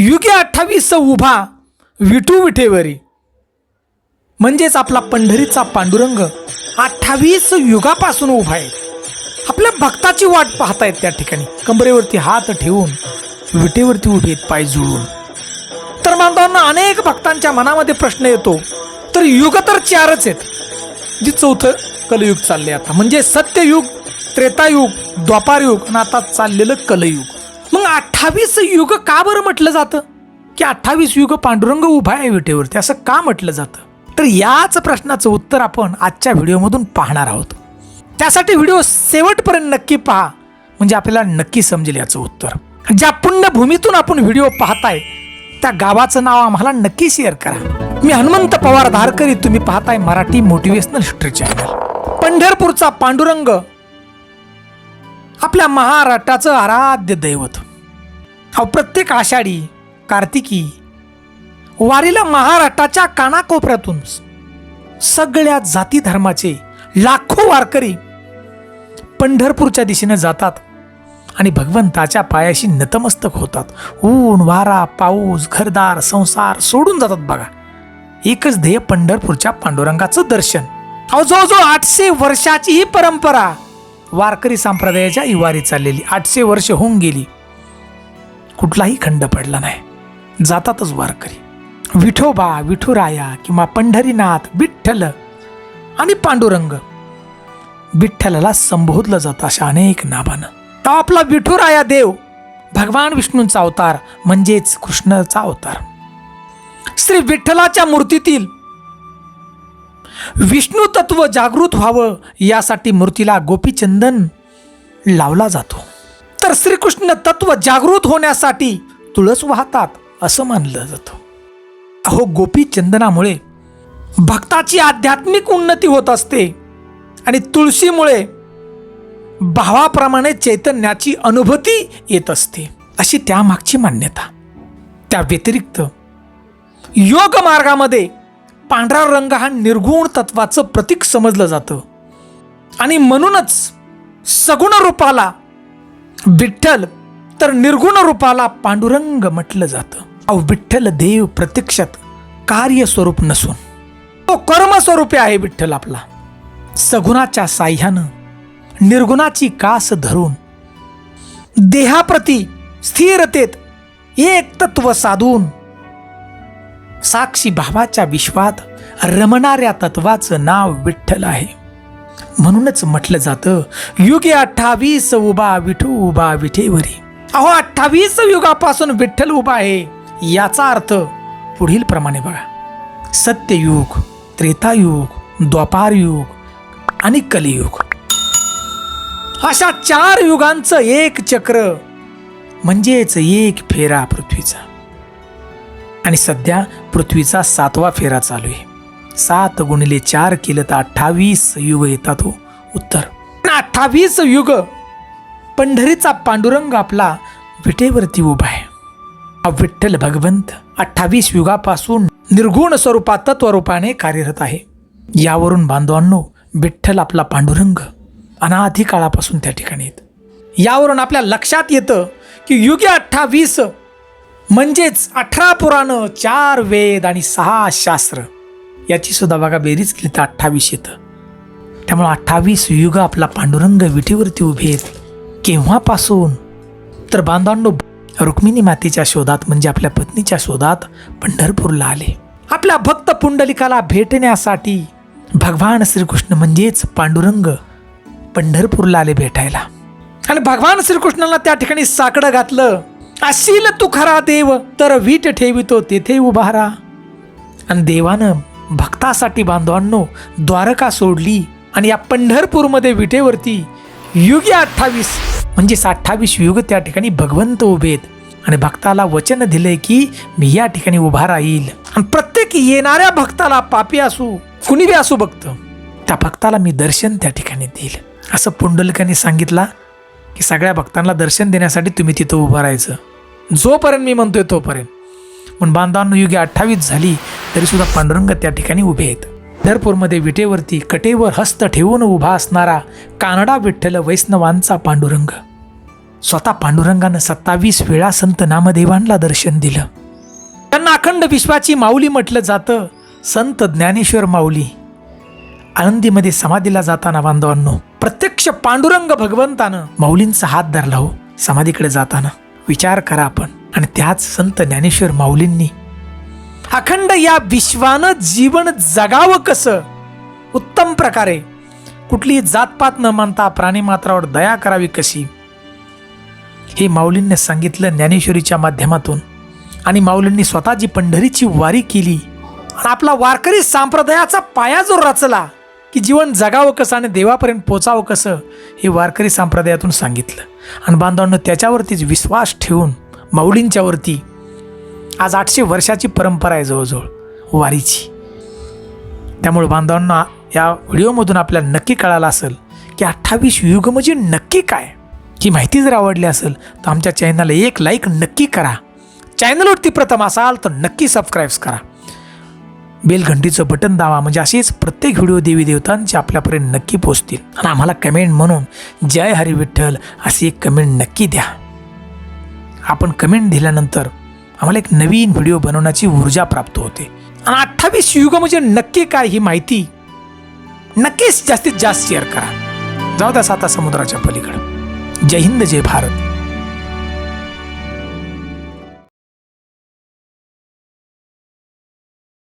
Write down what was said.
युगे अठ्ठावीस उभा विठू विठेवरी. म्हणजेच आपला पंढरीचा पांडुरंग अठ्ठावीस युगापासून उभा आहे. आपल्या भक्ताची वाट पाहतायत त्या ठिकाणी. कंबरेवरती हात ठेवून विटेवरती उभे आहेत पाय जुळून. तर बांधवांना अनेक भक्तांच्या मनामध्ये प्रश्न येतो तर युग तर चारच आहेत. जी चौथं कलयुग चालले आता. म्हणजे सत्ययुग त्रेतायुग द्वापारयुग आणि आता चाललेलं कलयुग. मग अठ्ठावीस युग का बरं म्हटलं जातं? की अठ्ठावीस युग पांडुरंग उभा आहे विटेवरती असं का म्हटलं जातं? तर याच प्रश्नाचं उत्तर आपण आजच्या व्हिडिओमधून पाहणार आहोत. त्यासाठी व्हिडिओ शेवटपर्यंत नक्की पहा म्हणजे आपल्याला नक्की समजेल याचं उत्तर. ज्या पुण्यभूमीतून आपण व्हिडिओ पाहताय त्या गावाचं नाव आम्हाला नक्की शेअर करा. मी हनुमंत पवार धारकरी तुम्ही पाहताय मराठी मोटिवेशनल हिस्ट्री चॅनल. पंढरपूरचा पांडुरंग आपल्या महाराष्ट्राचं आराध्य दैवत. अहो प्रत्येक आषाढी कार्तिकी वारीला महाराष्ट्राच्या कानाकोपऱ्यातून सगळ्या जाती धर्माचे लाखो वारकरी पंढरपूरच्या दिशेने जातात आणि भगवंताच्या पायाशी नतमस्तक होतात. ऊन वारा पाऊस घरदार संसार सोडून जातात बघा. एकच ध्येय पंढरपूरच्या पांडुरंगाचं दर्शन. अहो आठशे वर्षाची ही परंपरा. वारकरी संप्रदायाच्या इवारी चाललेली. आठशे वर्ष होऊन गेली. कुठलाही खंड पडला नाही. जातातच वारकरी. विठोबा विठुराया किंवा पंढरीनाथ विठ्ठल आणि पांडुरंग. विठ्ठलाला संबोधलं जातं अशा अनेक नावानं. तो आपला विठुराया देव भगवान विष्णूंचा अवतार म्हणजेच कृष्णाचा अवतार. श्री विठ्ठलाच्या मूर्तीतील विष्णू तत्व जागृत व्हावं यासाठी मूर्तीला गोपीचंदन लावला जातो. तर श्रीकृष्ण तत्व जागृत होण्यासाठी तुळस वाहतात असं मानलं जातं. अहो गोपी चंदनामुळे भक्ताची आध्यात्मिक उन्नती होत असते आणि तुळशीमुळे भावाप्रमाणे चैतन्याची अनुभूती येत असते अशी त्यामागची मान्यता. त्या व्यतिरिक्त योग मार्गामध्ये पांढरा रंग हा निर्गुण तत्वाचं प्रतीक समजलं जातं. आणि म्हणूनच सगुण रूपाला विठ्ठल तर निर्गुण रूपाला पांडुरंग म्हटलं जातं. अहो विठ्ठल देव प्रत्यक्षात कार्य स्वरूप नसून. तो कर्मस्वरूपी आहे विठ्ठल आपला. सगुणाच्या साह्यानं निर्गुणाची कास धरून देहाप्रती स्थिरतेत एक तत्व साधून साक्षी भावाच्या विश्वात रमणाऱ्या तत्वाचं नाव विठ्ठल आहे. म्हणूनच म्हटलं जातं युगे अठ्ठावीस उभा विठू उभा विठेवरी. अहो अठ्ठावीस युगापासून विठ्ठल उभा आहे याचा अर्थ पुढील प्रमाणे बघा. सत्ययुग त्रेतायुग द्वापारयुग आणि कलियुग. अशा चार युगांचं एक चक्र म्हणजेच एक फेरा पृथ्वीचा. आणि सध्या पृथ्वीचा सातवा फेरा चालू आहे. सात गुणिले चार केलं तर अठ्ठावीस युग येतात हो. उत्तर. अठ्ठावीस युग पंढरीचा पांडुरंग आपला विटेवरती उभा आहे. हा विठ्ठल भगवंत अठ्ठावीस युगापासून निर्गुण स्वरूपात तत्वरूपाने कार्यरत आहे. यावरून बांधवांनो विठ्ठल आपला पांडुरंग अनाधी काळापासून त्या ठिकाणी येत. यावरून आपल्या लक्षात येतं की युगे अठ्ठावीस म्हणजेच अठरा पुराणं चार वेद आणि सहा शास्त्र. याची सुद्धा बघा बेरीज केली तर अठ्ठावीस येतं. त्यामुळं अठ्ठावीस युग आपला पांडुरंग विठीवरती उभे आहेत. केव्हापासून? तर बांधवांनो रुक्मिणी मातेच्या शोधात म्हणजे आपल्या पत्नीच्या शोधात पंढरपूरला आले. आपल्या भक्त पुंडलिकाला भेटण्यासाठी भगवान श्रीकृष्ण म्हणजेच पांडुरंग पंढरपूरला आले भेटायला. आणि भगवान श्रीकृष्णाला त्या ठिकाणी साकडं घातलं. असील तू खरा देव तर वीट ठेवितो तेथे उभा आणि देवानं भक्तासाठी बांधवांनो द्वारका सोडली आणि या पंढरपूरमध्ये विटेवरती युगे अठ्ठावीस म्हणजेच अठ्ठावीस युग त्या ठिकाणी भगवंत उभे आहेत. आणि भक्ताला वचन दिले की मी या ठिकाणी उभा राहील. आणि प्रत्येक येणाऱ्या भक्ताला पापी असू कुणी बी असू भक्त त्या भक्ताला मी दर्शन त्या ठिकाणी देईल. असं पुंडलिकांनी सांगितला की सगळ्या भक्तांना दर्शन देण्यासाठी तुम्ही तिथं उभं राहायचं. जोपर्यंत मी म्हणतोय तोपर्यंत. पण बांधवांनो युगे अठ्ठावीस झाली तरी सुद्धा पांडुरंग त्या ठिकाणी उभे आहेत. पंढरपूरमध्ये विटेवरती कटेवर हस्त ठेवून उभा असणारा कानडा विठ्ठल वैष्णवांचा पांडुरंग. स्वतः पांडुरंगानं सत्तावीस वेळा संत नामदेवांना दर्शन दिलं. त्यांना अखंड विश्वाची माऊली म्हटलं जातं संत ज्ञानेश्वर माऊली. आळंदीमध्ये समाधीला जाताना बांधवांनो प्रत्यक्ष पांडुरंग भगवंतानं माऊलींचा हात धरला हो समाधीकडे जाताना. विचार करा आपण. आणि त्याच संत ज्ञानेश्वर माऊलींनी अखंड या विश्वानं जीवन जगावं कसं? उत्तम प्रकारे. कुठलीही जातपात न मानता प्राणीमात्रावर दया करावी कशी? हे माऊलींनी सांगितलं ज्ञानेश्वरीच्या माध्यमातून. आणि माऊलींनी स्वतःची पंढरीची वारी केली. आणि आपला वारकरी संप्रदायाचा पाया जो रचला की जीवन जगावं कसं आणि देवापर्यंत पोचावं कसं हे वारकरी संप्रदायातून सांगितलं. आणि बांधवांना त्याच्यावरतीच विश्वास ठेवून माऊलींच्यावरती आज आठशे वर्षाची परंपरा आहे जवळजवळ वारीची. त्यामुळे बांधवांना या व्हिडिओमधून आपल्याला नक्की कळालं असेल की अठ्ठावीस युग म्हणजे नक्की काय? ही माहिती जर आवडली असेल तर आमच्या चॅनलला एक लाईक नक्की करा. चॅनलवरती प्रथम असाल तर नक्की सबस्क्राईब्स करा. बेलघंटीचं बटन दावा म्हणजे असेच प्रत्येक व्हिडिओ देवी देवतांचे आपल्यापर्यंत नक्की पोचतील. आणि आम्हाला कमेंट म्हणून जय हरी विठ्ठल अशी एक कमेंट नक्की द्या. आपण कमेंट दिल्यानंतर आम्हाला एक नवीन व्हिडिओ बनवण्याची ऊर्जा प्राप्त होते. आणि अठ्ठावीस युग म्हणजे नक्की काय ही माहिती? नक्कीच जास्तीत जास्त शेअर करा. जाऊ द्या साता समुद्राच्या पलीकडं. जय हिंद जय भारत.